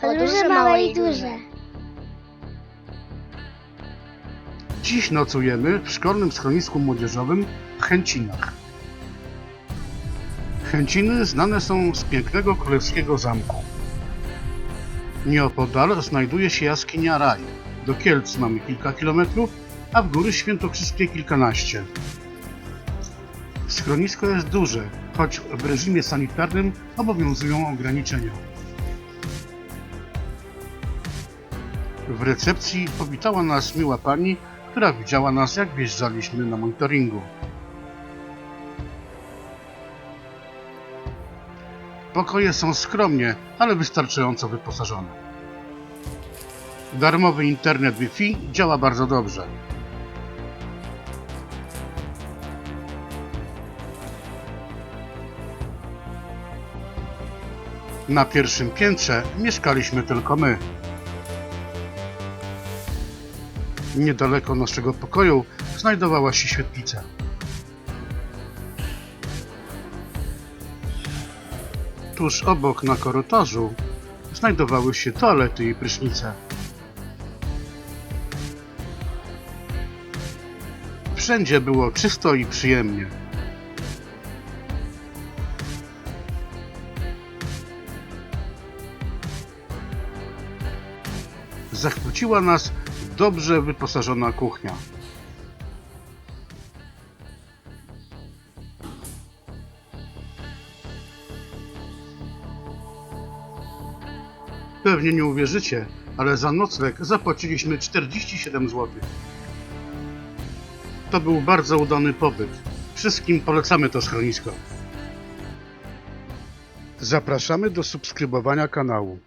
Podróże małe i duże. Dziś nocujemy w szkolnym schronisku młodzieżowym w Chęcinach. Chęciny znane są z pięknego królewskiego zamku. Nieopodal znajduje się jaskinia Raj. Do Kielc mamy kilka kilometrów, a w góry świętokrzyskie kilkanaście. Schronisko jest duże, choć w reżimie sanitarnym obowiązują ograniczenia. W recepcji powitała nas miła pani, która widziała nas jak wjeżdżaliśmy na monitoringu. Pokoje są skromnie, ale wystarczająco wyposażone. Darmowy internet Wi-Fi działa bardzo dobrze. Na pierwszym piętrze mieszkaliśmy tylko my. Niedaleko naszego pokoju znajdowała się świetlica. Tuż obok na korytarzu znajdowały się toalety i prysznice. Wszędzie było czysto i przyjemnie. Zachwyciła nas dobrze wyposażona kuchnia. Pewnie nie uwierzycie, ale za nocleg zapłaciliśmy 47 zł. To był bardzo udany pobyt. Wszystkim polecamy to schronisko. Zapraszamy do subskrybowania kanału.